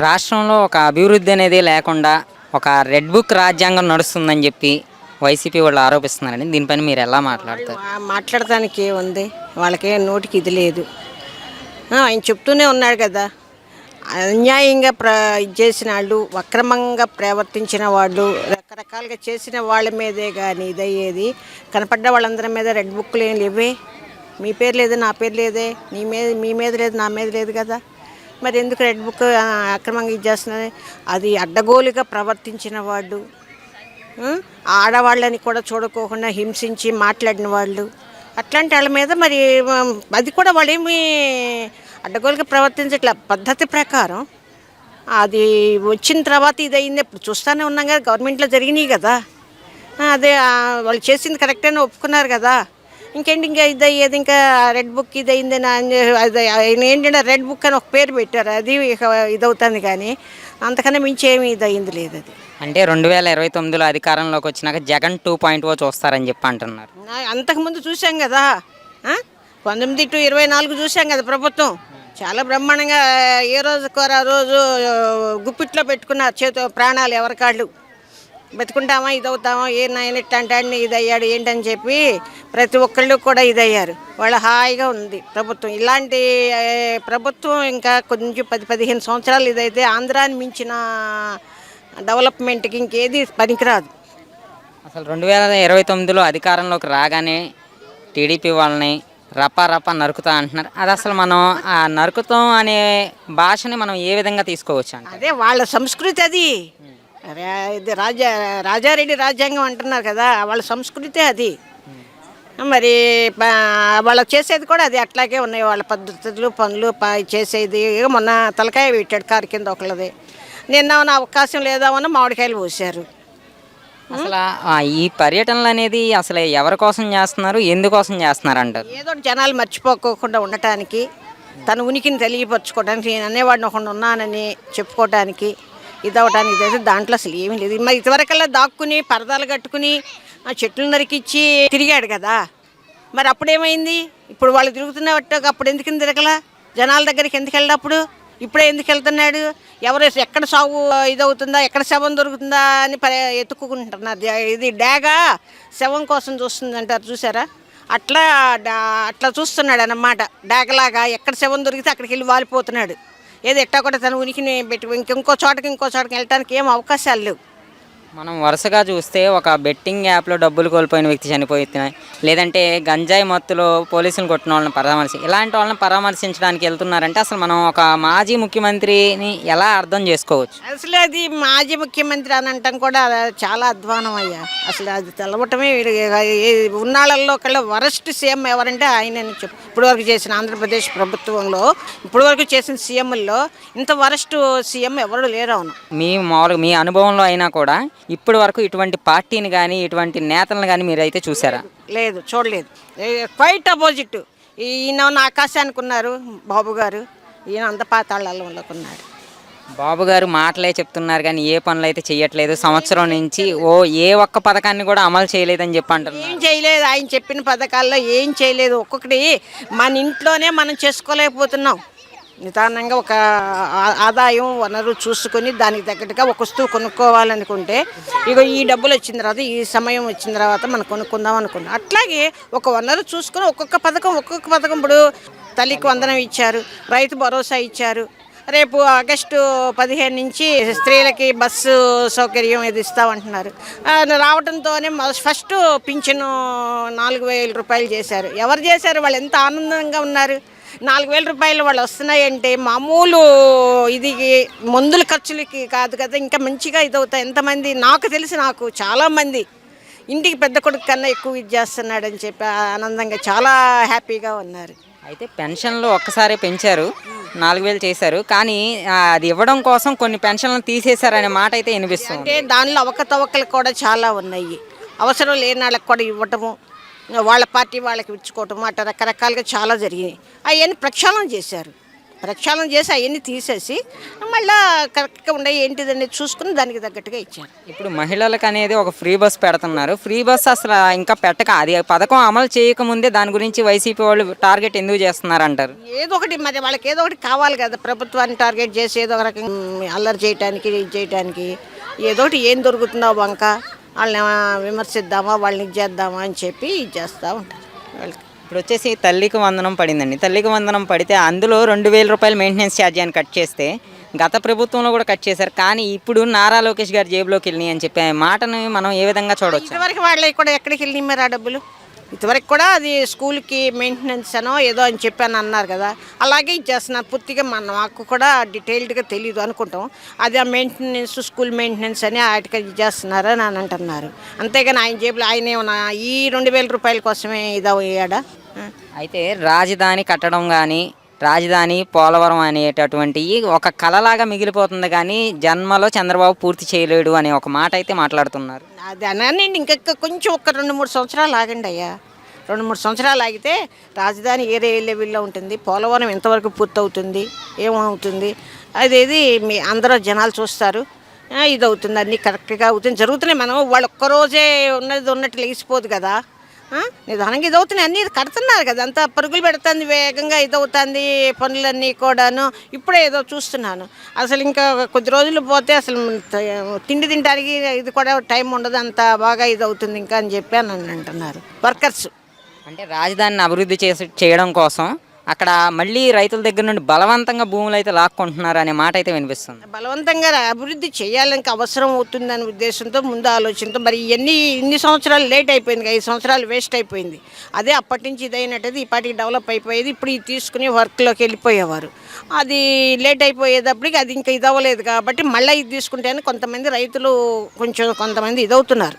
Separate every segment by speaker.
Speaker 1: రాష్ట్రంలో ఒక అభివృద్ధి అనేది లేకుండా ఒక రెడ్ బుక్ రాజ్యాంగం నడుస్తుందని చెప్పి వైసీపీ వాళ్ళు ఆరోపిస్తున్నారండి. దీనిపైన మీరు ఎలా మాట్లాడతారు?
Speaker 2: మాట్లాడటానికి ఉంది వాళ్ళకే నోటికి ఇది లేదు. ఆయన చెప్తూనే ఉన్నాడు కదా. అన్యాయంగా ప్ర ఇది చేసిన వాళ్ళు అక్రమంగా ప్రవర్తించిన వాళ్ళు రకరకాలుగా చేసిన వాళ్ళ మీదే కానీ ఇదయ్యేది కనపడ్డ వాళ్ళందరి మీద రెడ్ బుక్లు ఏం లేవే? మీ పేరు లేదు నా పేరు లేదే? నీ మీద మీ మీద లేదు నా మీద లేదు కదా? మరి ఎందుకు రెడ్ బుక్ అక్రమంగా ఇచ్చేస్తున్నది అది అడ్డగోలుగా ప్రవర్తించిన వాళ్ళు ఆడవాళ్ళని కూడా చూడకోకుండా హింసించి మాట్లాడిన వాళ్ళు. అట్లాంటి వాళ్ళ మీద మరి అది కూడా వాళ్ళేమి అడ్డగోలుగా ప్రవర్తించట్లే. పద్ధతి ప్రకారం అది వచ్చిన తర్వాత ఇది అయింది ఇప్పుడు చూస్తూనే ఉన్నాం కదా గవర్నమెంట్లో జరిగినాయి కదా. అదే వాళ్ళు చేసింది కరెక్ట్ అని ఒప్పుకున్నారు కదా. ఇంకేంటి ఇంకా ఇది అయ్యేది? ఇంకా రెడ్ బుక్ ఇది అయింది అని ఆయన- అది ఆయన ఏంటంటే రెడ్ బుక్ అని ఒక పేరు పెట్టారు. అది ఇదవుతుంది కానీ అంతకన్నా మించి ఏమి ఇది అయింది లేదు అది.
Speaker 1: అంటే రెండు వేల ఇరవై తొమ్మిదిలో అధికారంలోకి వచ్చినాక జగన్ టూ పాయింట్ ఓ చూస్తారని చెప్పి అంటున్నారు.
Speaker 2: అంతకుముందు చూసాం కదా? పంతొమ్మిది టు ఇరవై నాలుగు చూసాం కదా ప్రభుత్వం. చాలా బ్రహ్మాండంగా ఏ రోజు కోర రోజు గుప్పిట్లో పెట్టుకున్నారు చేతి ప్రాణాలు ఎవరికాళ్ళు బతుకుంటామా ఇదవుతామా ఏ నాయన ఇట్లాంటి ఇది అయ్యాడు ఏంటని చెప్పి ప్రతి ఒక్కళ్ళు కూడా ఇదయ్యారు. వాళ్ళ హాయిగా ఉంది ప్రభుత్వం. ఇలాంటి ప్రభుత్వం ఇంకా కొంచెం పది పదిహేను సంవత్సరాలు ఇదైతే ఆంధ్రాని మించిన డెవలప్మెంట్కి ఇంకేది పనికిరాదు.
Speaker 1: అసలు రెండు వేల ఇరవై తొమ్మిదిలో అధికారంలోకి రాగానే టీడీపీ వాళ్ళని రపా రపా నరుకుతా అంటున్నారు. అది అసలు మనం ఆ నరుకుతాం అనే భాషని మనం ఏ విధంగా తీసుకోవచ్చు అంటే
Speaker 2: అదే వాళ్ళ సంస్కృతి అది. ఇది రాజా రాజారెడ్డి రాజ్యాంగం అంటున్నారు కదా వాళ్ళ సంస్కృతి అది. మరి ప- వాళ్ళు చేసేది కూడా అది అట్లాగే ఉన్నాయి. వాళ్ళ పద్ధతులు పనులు చేసేది. మొన్న తలకాయ పెట్టాడు కారు కింద ఒకళ్ళది. నిన్న అవకాశం లేదామని మామిడికాయలు పోసారు
Speaker 1: అసలు ఈ పర్యటనలు అనేది అసలు ఎవరి కోసం చేస్తున్నారు ఎందుకోసం చేస్తున్నారు అంటారు?
Speaker 2: ఏదో ఒకటి జనాలు మర్చిపోకోకుండా ఉండటానికి తన ఉనికిని తెలియపరచుకోవడానికి నేను అనేవాడిని ఒకడు ఉన్నానని చెప్పుకోవడానికి ఇది ఇదవడానికి తెలిసి దాంట్లో అసలు ఏమీ లేదు. మరి ఇదివరకల్లా దాక్కుని పరదాలు కట్టుకుని చెట్లు నరికిచ్చి తిరిగాడు కదా. మరి అప్పుడేమైంది? ఇప్పుడు వాళ్ళు తిరుగుతున్నట్టు అప్పుడు ఎందుకు తిరగలా? జనాల దగ్గరికి ఎందుకు వెళ్ళినప్పుడు? ఇప్పుడే ఎందుకు వెళ్తున్నాడు? ఎవరు ఎక్కడ సాగు ఇదవుతుందా? ఎక్కడ శవం దొరుకుతుందా అని ఎత్తుక్కుంటున్నారు. ఇది డాగా శవం కోసం చూస్తుంది అంటారు చూసారా అట్లా డా- అట్లా చూస్తున్నాడు అన్నమాట డాగలాగా ఎక్కడ శవం దొరికితే అక్కడికి వెళ్ళి వాలిపోతున్నాడు. ఏదో ఎట్టా కూడా తన ఉనికిని పెట్టి ఇంక- ఇంకో చోటకి ఇంకో చోటకి వెళ్ళడానికి ఏం అవకాశాలు లేవు.
Speaker 1: మనం వరుసగా చూస్తే ఒక బెట్టింగ్ యాప్లో డబ్బులు కోల్పోయిన వ్యక్తి చనిపోయిన లేదంటే గంజాయి మత్తులో పోలీసులు కొట్టిన వాళ్ళని పరామర్శి ఇలాంటి వాళ్ళని పరామర్శించడానికి వెళ్తున్నారంటే అసలు మనం ఒక మాజీ ముఖ్యమంత్రిని ఎలా అర్థం చేసుకోవచ్చు?
Speaker 2: అసలు అది మాజీ ముఖ్యమంత్రి అని అంటాం కూడా చాలా అధ్వానం అయ్యా. అసలు అది తెలవటమే ఉన్నాళ్ళల్లో కల్లా వరస్ట్ సీఎం ఎవరంటే ఆయనని చెప్పు ఇప్పుడు వరకు చేసిన ఆంధ్రప్రదేశ్ ప్రభుత్వంలో ఇప్పుడు వరకు చేసిన సీఎంల్లో ఇంత వరస్ట్ సీఎం ఎవరు లేరు అవును.
Speaker 1: మీ మామూలుగా మీ అనుభవంలో అయినా కూడా ఇప్పటి వరకు ఇటువంటి పార్టీని కానీ ఇటువంటి నేతలను కానీ మీరైతే చూసారా?
Speaker 2: లేదు చూడలేదు. క్వైట్ అపోజిట్ ఈయన ఉన్న ఆకాశానికి ఉన్నారు బాబు గారు. ఈయన అంత పాతాళాల్లో ఉన్నాడు
Speaker 1: బాబు గారు మాటలే చెప్తున్నారు కానీ ఏ పనులు అయితే చేయట్లేదు సంవత్సరం నుంచి ఓ ఏ ఒక్క పథకాన్ని కూడా అమలు చేయలేదని చెప్పి అంటున్నారు.
Speaker 2: ఏం చేయలేదు. ఆయన చెప్పిన పథకాల్లో ఏం చేయలేదు. ఒక్కొక్కటి మన ఇంట్లోనే మనం చేసుకోలేకపోతున్నాం. నిదానంగా ఒక ఆదాయం వనరు చూసుకొని దానికి తగ్గట్టుగా ఒక వస్తువు కొనుక్కోవాలనుకుంటే ఇక ఈ డబ్బులు వచ్చిన తర్వాత ఈ సమయం వచ్చిన తర్వాత మనం కొనుక్కుందాం అనుకున్నాం. అట్లాగే ఒక వనరు చూసుకొని ఒక్కొక్క పథకం ఒక్కొక్క పథకం ఇప్పుడు తల్లికి వందనం ఇచ్చారు రైతు భరోసా ఇచ్చారు. రేపు ఆగస్టు పదిహేను నుంచి స్త్రీలకి బస్సు సౌకర్యం ఇది ఇస్తామంటున్నారు. రావడంతోనే ఫస్ట్ పింఛను నాలుగు వేల రూపాయలు చేశారు. ఎవరు చేశారు? వాళ్ళు ఎంత ఆనందంగా ఉన్నారు? నాలుగు వేల రూపాయలు వాళ్ళు వస్తున్నాయంటే మామూలు ఇది మందుల ఖర్చులకి కాదు కదా ఇంకా మంచిగా ఇదవుతాయి. ఎంతమంది? నాకు తెలిసి నాకు చాలామంది ఇంటికి పెద్ద కొడుకు కన్నా ఎక్కువ ఇది చేస్తున్నాడని చెప్పి ఆనందంగా చాలా హ్యాపీగా ఉన్నారు.
Speaker 1: అయితే పెన్షన్లు ఒక్కసారి పెంచారు నాలుగు వేలు చేశారు. కానీ అది ఇవ్వడం కోసం కొన్ని పెన్షన్లను తీసేశారనే మాట అయితే వినిపిస్తుంది
Speaker 2: అంటే దానిలో అవకతవకలు కూడా చాలా ఉన్నాయి. అవసరం లేని వాళ్ళకి కూడా ఇవ్వటము వాళ్ళ పార్టీ వాళ్ళకి ఇచ్చుకోవటము అట్లా రకరకాలుగా చాలా జరిగినాయి. అవన్నీ ప్రక్షాళన చేశారు. ప్రక్షాళన చేసి అవన్నీ తీసేసి మళ్ళీ కరెక్ట్గా ఉండే ఏంటిదని చూసుకుని దానికి తగ్గట్టుగా ఇచ్చారు.
Speaker 1: ఇప్పుడు మహిళలకు అనేది ఒక ఫ్రీ బస్ పెడుతున్నారు. ఫ్రీ బస్ అసలు ఇంకా పెట్టక అది పథకం అమలు చేయకముందే దాని గురించి వైసీపీ వాళ్ళు టార్గెట్ ఎందుకు చేస్తున్నారు అంటారు
Speaker 2: ఏదో ఒకటి మరి వాళ్ళకి ఏదో ఒకటి కావాలి కదా ప్రభుత్వాన్ని టార్గెట్ చేసి ఏదో ఒక రకంగా మ్, అల్లరి చేయటానికి ఇది చేయటానికి. ఏదో ఒకటి ఏం దొరుకుతుందో వంక. వాళ్ళని విమర్శిద్దామా వాళ్ళని చేద్దామా అని చెప్పి చేస్తూ ఉంటారు వాళ్ళకి.
Speaker 1: ఇప్పుడు వచ్చేసి తల్లికి వందనం పడిందండి. తల్లికి వందనం పడితే అందులో రెండు వేల రూపాయలు మెయింటెనెన్స్ ఛార్జీ అని కట్ చేస్తే గత ప్రభుత్వంలో కూడా కట్ చేశారు. కానీ ఇప్పుడు నారా లోకేష్ గారి జేబులోకి వెళ్ళినాయి అని చెప్పి మాటను మనం ఏ విధంగా చూడొచ్చు?
Speaker 2: ఇంతవరకు వాళ్ళకి కూడా ఎక్కడికి వెళ్ళి మరి ఆ డబ్బులు? ఇంతవరకు కూడా అది స్కూల్కి మెయింటెనెన్స్ అనో ఏదో అని చెప్పాను అన్నారు కదా. అలాగే ఇచ్చేస్తున్నారు పూర్తిగా మన మాకు కూడా డీటెయిల్డ్గా తెలియదు అనుకుంటాం. అది ఆ మెయింటెనెన్స్ స్కూల్ మెయింటెనెన్స్ అని వాటికి ఇచ్చేస్తున్నారు అని అని అంటున్నారు. అంతేగాని ఆయన జేబులు ఆయన ఏమన్నా ఈ రెండు వేల రూపాయల కోసమే ఇదయ్యాడా?
Speaker 1: అయితే రాజధాని కట్టడం కానీ రాజధాని పోలవరం అనేటటువంటి ఒక కళలాగా మిగిలిపోతుంది కానీ జన్మలో చంద్రబాబు పూర్తి చేయలేడు అనే ఒక మాట అయితే మాట్లాడుతున్నారు.
Speaker 2: అది అనండి కొంచెం ఒక రెండు మూడు సంవత్సరాలు ఆగండి అయ్యా. రెండు మూడు సంవత్సరాలు ఆగితే రాజధాని ఏరే లెవెల్లో ఉంటుంది పోలవరం ఎంతవరకు పూర్తవుతుంది ఏమవుతుంది అదేది మీ అందరూ జనాలు చూస్తారు. ఇది అవుతుంది అన్నీ కరెక్ట్గా అవుతుంది. జరుగుతున్నాయి మనం వాళ్ళు ఒక్కరోజే ఉన్నది ఉన్నట్టు లేచిపోదు కదా. నిదానంగా ఇది అవుతున్నాయి అన్నీ కడుతున్నారు కదా. అంతా పరుగులు పెడుతుంది వేగంగా ఇది అవుతుంది పనులన్నీ కూడాను. ఇప్పుడే ఏదో చూస్తున్నాను. అసలు ఇంకా కొద్ది రోజులు పోతే అసలు తిండి తినడానికి ఇది కూడా టైం ఉండదు అంత బాగా ఇది అవుతుంది ఇంకా అని చెప్పి అని అంటున్నారు. వర్కర్స్.
Speaker 1: అంటే రాజధానిని అభివృద్ధి చేసి చేయడం కోసం అక్కడ మళ్ళీ రైతుల దగ్గర నుండి బలవంతంగా భూములు అయితే లాక్కుంటున్నారు అనే మాట అయితే వినిపిస్తుంది.
Speaker 2: బలవంతంగా అభివృద్ధి చేయాలని అవసరం అవుతుందనే ఉద్దేశంతో ముందు ఆలోచనతో మరి ఇవన్నీ ఇన్ని సంవత్సరాలు లేట్ అయిపోయింది ఐదు సంవత్సరాలు వేస్ట్ అయిపోయింది. అదే అప్పటి నుంచి ఇదైనట్టయితే ఇప్పటికి డెవలప్ అయిపోయేది ఇప్పుడు ఇది తీసుకుని వర్క్లోకి వెళ్ళిపోయేవారు. అది లేట్ అయిపోయేటప్పటికి అది ఇంకా ఇది అవ్వలేదు కాబట్టి మళ్ళీ ఇది తీసుకుంటేనే కొంతమంది రైతులు కొంచెం కొంతమంది ఇదవుతున్నారు.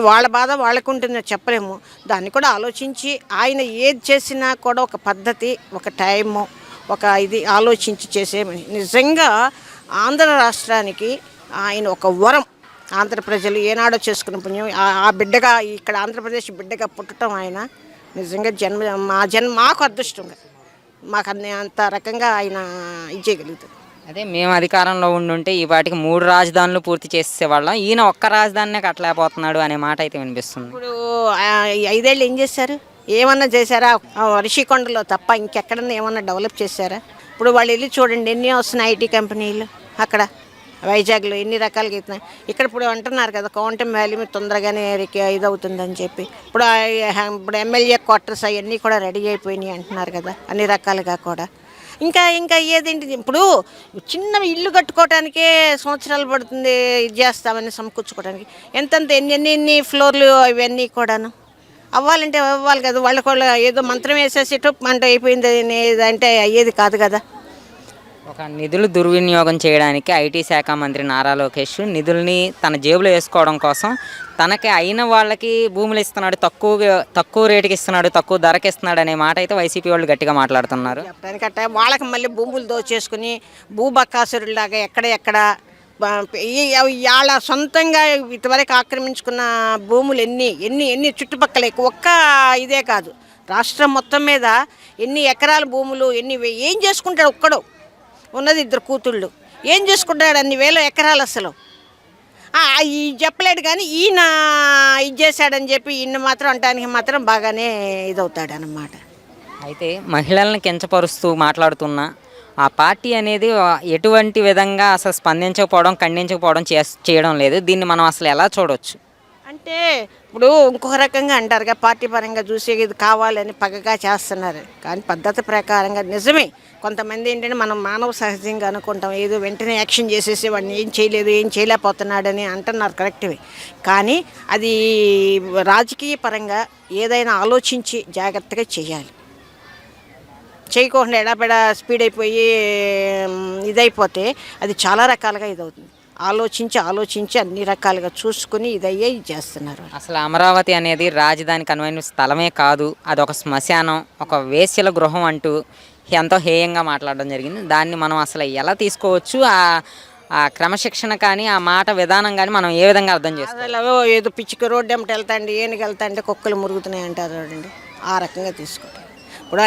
Speaker 2: వాళ్ళ బాధ వాళ్ళకు ఉంటుంది చెప్పలేము. దాన్ని కూడా ఆలోచించి ఆయన ఏది చేసినా కూడా ఒక పద్ధతి ఒక టైము ఒక ఇది ఆలోచించి చేసే నిజంగా ఆంధ్ర రాష్ట్రానికి ఆయన ఒక వరం. ఆంధ్ర ప్రజలు ఏనాడో చేసుకున్న పుణ్యం ఆ- బిడ్డగా ఇక్కడ ఆంధ్రప్రదేశ్ బిడ్డగా పుట్టడం ఆయన నిజంగా జన్మ మా జన్మ మాకు అదృష్టంగా మాకు అన్ని అంత రకంగా ఆయన ఇచ్చేయగలుగుతారు
Speaker 1: అదే మేము అధికారంలో ఉండుంటే ఈ వాటికి మూడు రాజధానులు పూర్తి చేసేవాళ్ళం ఈయన ఒక్క రాజధానినే కట్టలేకపోతున్నాడు అనే మాట అయితే వినిపిస్తుంది.
Speaker 2: ఇప్పుడు ఆ, ఐదేళ్ళు ఏం చేశారు? ఏమన్నా చేశారా? ఆ, రిషికొండలో తప్ప ఇంకెక్కడన్నా ఏమన్నా డెవలప్ చేశారా? ఇప్పుడు వాళ్ళు వెళ్ళి చూడండి ఎన్ని వస్తున్నాయి ఐటీ కంపెనీలు అక్కడ? వైజాగ్లో ఎన్ని రకాలుగా అవుతున్నాయి ఇక్కడ ఇప్పుడు అంటున్నారు కదా కౌంటం వ్యాలీ మీద తొందరగానే రికి- ఇది అవుతుందని చెప్పి. ఇప్పుడు ఆ- ఇప్పుడు ఎమ్మెల్యే క్వార్టర్స్ అవన్నీ కూడా రెడీ అయిపోయినాయి అంటున్నారు కదా అన్ని రకాలుగా కూడా. ఇంకా ఇంకా ఏదేంటి? ఇప్పుడు చిన్న ఇల్లు కట్టుకోవటానికే సంవత్సరాలు పడుతుంది ఇది చేస్తామని సమకూర్చుకోవడానికి ఎంతెంత ఎన్ని ఎన్ని ఎన్ని ఫ్లోర్లు ఇవన్నీ కూడాను? అవ్వాలంటే అవ్వాలి కదా వాళ్ళకి వాళ్ళ ఏదో మంత్రం వేసేసి మంట అయిపోయింది అంటే అయ్యేది కాదు కదా.
Speaker 1: ఒక నిధులు దుర్వినియోగం చేయడానికి ఐటీ శాఖ మంత్రి నారా లోకేష్ నిధుల్ని తన జేబులో వేసుకోవడం కోసం తనకి అయిన వాళ్ళకి భూములు ఇస్తున్నాడు తక్కువ తక్కువ రేటుకి ఇస్తున్నాడు తక్కువ ధరకి ఇస్తున్నాడు అనే మాట అయితే వైసీపీ వాళ్ళు గట్టిగా మాట్లాడుతున్నారు.
Speaker 2: ఎందుకంటే వాళ్ళకి మళ్ళీ భూములు దోచేసుకుని భూబకాసురులాగా ఎక్కడ ఎక్కడ వాళ్ళ సొంతంగా ఇటువరకు ఆక్రమించుకున్న భూములు ఎన్ని ఎన్ని ఎన్ని చుట్టుపక్కల ఒక్క ఇదే కాదు. రాష్ట్రం మొత్తం మీద ఎన్ని ఎకరాల భూములు ఎన్ని ఏం చేసుకుంటాడు ఒక్కడు? ఉన్నది ఇద్దరు కూతుళ్ళు. ఏం చేసుకుంటాడు అన్ని వేల ఎకరాలు అసలు? ఈ చెప్పలేడు కానీ ఈయన ఇది చేశాడని చెప్పి ఈయన మాత్రం అంటానికి మాత్రం బాగానే ఇదవుతాడు అనమాట
Speaker 1: అయితే మహిళల్ని కించపరుస్తూ మాట్లాడుతున్న ఆ పార్టీ అనేది ఎటువంటి విధంగా అసలు స్పందించకపోవడం ఖండించకపోవడం చేస్- చేయడం లేదు. దీన్ని మనం అసలు ఎలా చూడవచ్చు
Speaker 2: అంటే ఇప్పుడు ఇంకొక రకంగా అంటారుగా పార్టీ పరంగా చూసి ఇది కావాలని పగగా చేస్తున్నారు. కానీ పద్ధతి ప్రకారంగా నిజమే. కొంతమంది ఏంటంటే మనం మానవ సహజంగా అనుకుంటాం ఏదో వెంటనే యాక్షన్ చేసేసి వాడిని ఏం చేయలేదు ఏం చేయలేకపోతున్నాడని అంటున్నారు కరెక్ట్వే కానీ అది రాజకీయ పరంగా ఏదైనా ఆలోచించి జాగ్రత్తగా చేయాలి. చేయకుండా ఎడాపెడా స్పీడ్ అయిపోయి ఇదైపోతే అది చాలా రకాలుగా ఇదవుతుంది. ఆలోచించి ఆలోచించి అన్ని రకాలుగా చూసుకుని ఇదయ్యే ఇది చేస్తున్నారు.
Speaker 1: అసలు అమరావతి అనేది రాజధానికి అనువైన స్థలమే కాదు అది ఒక శ్మశానం ఒక వేశ్యల గృహం అంటూ ఎంతో హేయంగా మాట్లాడడం జరిగింది. దాన్ని మనం అసలు ఎలా తీసుకోవచ్చు? ఆ ఆ క్రమశిక్షణ కానీ ఆ మాట విధానం కానీ మనం ఏ విధంగా అర్థం చేసుకోవాలి?
Speaker 2: ఏదో పిచ్చికి రోడ్డు వెంట వెళ్తాండి ఏనుగు వెళ్తాండి కుక్కలు మురుగుతున్నాయి అంటారు చూడండి. ఆ రకంగా తీసుకోవటం ఇప్పుడు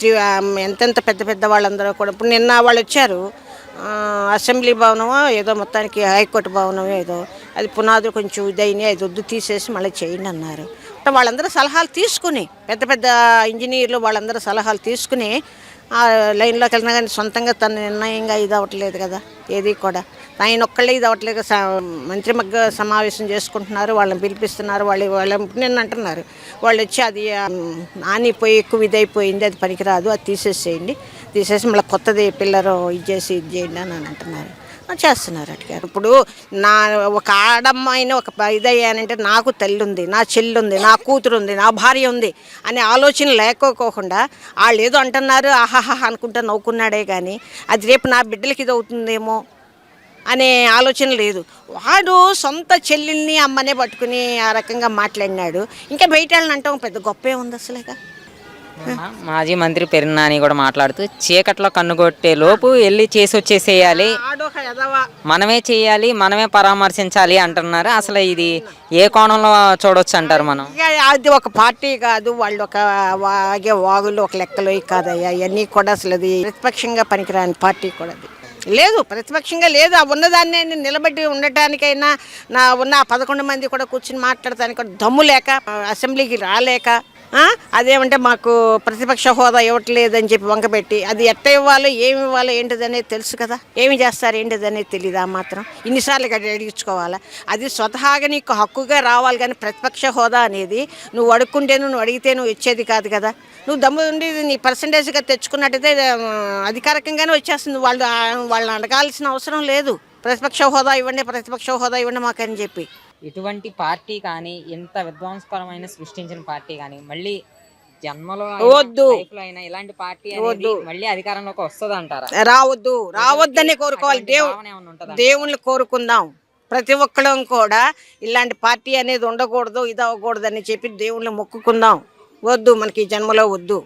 Speaker 2: త్రీ ఎంతెంత పెద్ద పెద్ద వాళ్ళందరూ కూడా ఇప్పుడు నిన్న వాళ్ళు వచ్చారు అసెంబ్లీ భవనమో ఏదో మొత్తానికి హైకోర్టు భవనమో ఏదో అది పునాదులు కొంచెం ఇదైనా అది వద్దు తీసేసి మళ్ళీ చేయండి అన్నారు. అంటే వాళ్ళందరూ సలహాలు తీసుకుని పెద్ద పెద్ద ఇంజనీర్లు వాళ్ళందరూ సలహాలు తీసుకుని ఆ లైన్లోకి వెళ్ళినా కానీ సొంతంగా తన నిర్ణయంగా ఇది అవ్వట్లేదు కదా ఏది కూడా. ఆయన ఒక్కళ్ళే ఇది అవ్వట్లేదు స- మంత్రి మగ్గ సమావేశం చేసుకుంటున్నారు వాళ్ళని పిలిపిస్తున్నారు వాళ్ళు వాళ్ళ నిన్న అంటున్నారు. వాళ్ళు వచ్చి అది నానిపోయి ఎక్కువ ఇదైపోయింది అది పనికిరాదు అది తీసేసేయండి. తీసేసి మళ్ళీ కొత్తది పిల్లరు ఇది చేసి ఇది చేయండి అని అంటున్నారు. చేస్తున్నారు అటుగారు. ఇప్పుడు నా ఒక ఆడమ్మాయిని ఒక ఇదయ్యానంటే నాకు తల్లి ఉంది నా చెల్లి ఉంది నా కూతురు ఉంది నా భార్య ఉంది అనే ఆలోచన లేకపోకుండా వాళ్ళు ఏదో అంటున్నారు ఆహాహా అనుకుంటా నవ్వుకున్నాడే కానీ అది రేపు నా బిడ్డలకి ఇది అవుతుందేమో అనే ఆలోచన లేదు. వాడు సొంత చెల్లెల్ని అమ్మనే పట్టుకుని ఆ రకంగా మాట్లాడినాడు. ఇంకా బయట వాళ్ళని అంటాం పెద్ద గొప్పే ఉంది అసలేగా.
Speaker 1: మాజీ మంత్రి పెరినాని కూడా మాట్లాడుతూ చీకట్లో కన్నుగొట్టే లోపు వెళ్ళి చేసి వచ్చేసేయాలి. మనమే చేయాలి మనమే పరామర్శించాలి అంటున్నారు. అసలు ఇది ఏ కోణంలో చూడొచ్చు అంటారు మనం
Speaker 2: అది ఒక పార్టీ కాదు వాళ్ళు ఒక వాగే వాగులు ఒక లెక్కలు కాదయ్యా ఇవన్నీ కూడా అసలు అది ప్రతిపక్షంగా పనికిరాని పార్టీ కూడా అది. లేదు ప్రతిపక్షంగా లేదు. ఆ ఉన్నదాన్ని నేను నిలబడి ఉండటానికైనా నా ఉన్న ఆ పదకొండు మంది కూడా కూర్చుని మాట్లాడటానికి కూడా దమ్ము లేక అసెంబ్లీకి రాలేక అదేమంటే మాకు ప్రతిపక్ష హోదా ఇవ్వట్లేదని చెప్పి వంకపెట్టి అది ఎట్ట ఇవ్వాలో ఏమి ఇవ్వాలో ఏంటిదనేది తెలుసు కదా? ఏమి చేస్తారు ఏంటిదనేది తెలియదు ఆ మాత్రం? ఇన్నిసార్లు గడి అడిగించుకోవాలా? అది స్వతహాగా నీకు హక్కుగా రావాలి కానీ ప్రతిపక్ష హోదా అనేది నువ్వు అడుక్కుంటేను నువ్వు అడిగితే నువ్వు ఇచ్చేది కాదు కదా? నువ్వు దమ్ము ఉండి నీ పర్సంటేజ్గా తెచ్చుకున్నట్టయితే అధికారికంగానే వచ్చేస్తుంది. వాళ్ళు వాళ్ళని అడగాల్సిన అవసరం లేదు. ప్రతిపక్ష హోదా ఇవ్వండి ప్రతిపక్ష హోదా ఇవ్వండి మాకని చెప్పి.
Speaker 1: ఇటువంటి పార్టీ కానీ ఇంత విధ్వంసకరమైన సృష్టించిన పార్టీ కానీ మళ్ళీ జన్మలో
Speaker 2: వద్దు.
Speaker 1: లైఫ్లో అయినా ఇలాంటి పార్టీ అనేది మళ్ళీ అధికారంలోకి వస్తుంది అంటారా
Speaker 2: రావద్దు. రావద్దని కోరుకోవాలి. దేవు
Speaker 1: భావన ఏమన్నా ఉంటుందా?
Speaker 2: దేవుణ్ణి కోరుకుందాం. ప్రతి ఒక్కళ్ళం కూడా ఇలాంటి పార్టీ అనేది ఉండకూడదు ఇది అవ్వకూడదు అని చెప్పి దేవుణ్ణి మొక్కుకుందాం. వద్దు మనకి ఈ జన్మలో వద్దు.